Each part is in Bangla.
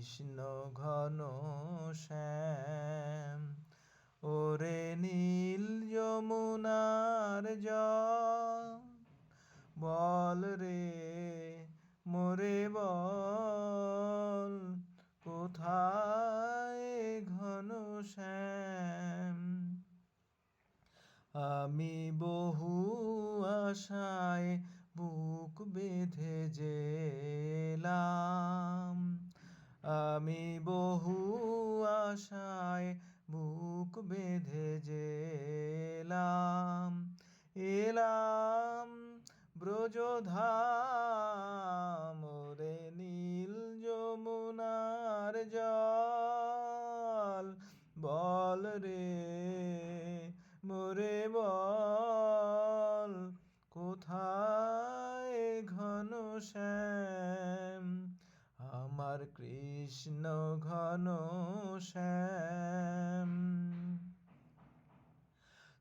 কৃষ্ণ ঘন শ্যাম। ওরে নীল যমুনার জল, বল রে, মোরে বল, কোথায় ঘন শ্যাম? আমি বহু আশায় বুক বেঁধে যেলাম আমি বহু আশায় বুক বেঁধে যেলাম এলাম ব্রজধাম কৃষ্ণ ঘন শ্যাম।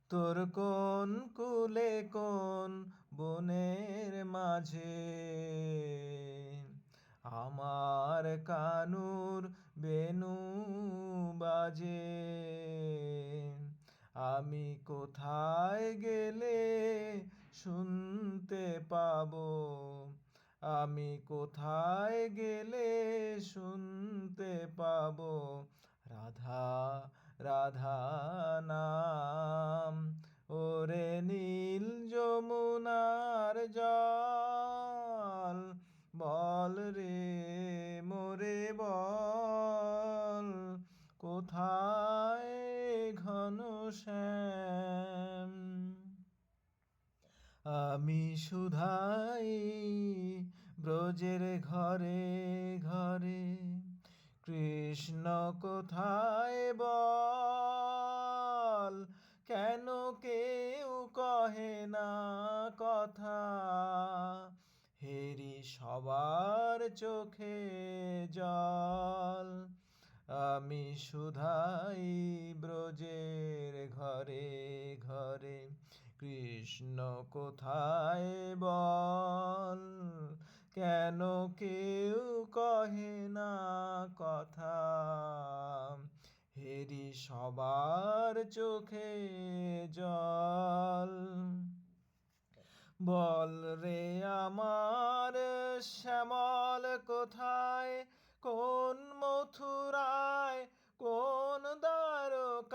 তোর কোন কুলে কোন বনের মাঝে আমার কানুর বেনু বাজে। আমি কোথায় গেলে শুনতে পাবো? আমি কোথায় গেলে শুনতে পাবো? রাধা রাধা নাম। ওরে নীল যমুনার জল, বল রে মোরে বল। কোথায় ঘন শ্যাম? আমি সুধাই ব্রজের ঘরে ঘরে, কৃষ্ণ কোথায় বল? কেন কেউ কহে না কথা? হেরি সবার চোখে জল। আমি সুধাই ব্রজের ঘরে ঘরে, কৃষ্ণ কোথায় বল? কেন কেউ কহে না কথা? হেরি সবার চোখে জল। বল রে আমার শ্যামল কোথায়? কোন মথুরায়? কোন দ্বারকায়?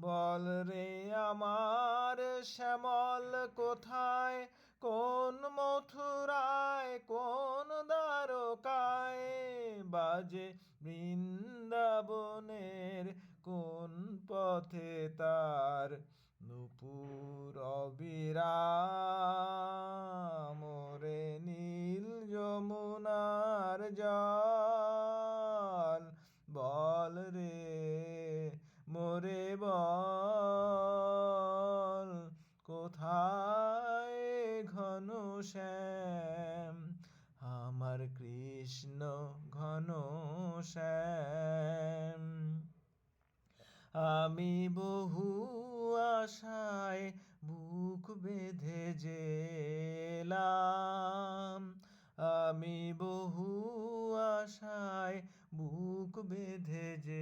বল রে আমার শ্যামল কোথায়? কোন মথুরায়, কোন দ্বারকায় বাজে বৃন্দাবনের কোন পথে তার নুপুর অবিরাম রে নীল যমুনার জল কৃষ্ণ ঘন শ্যাম। আমি বহু আশায় বুক বেঁধে জেলাম। আমি বহু আশায় বুক বেঁধে যে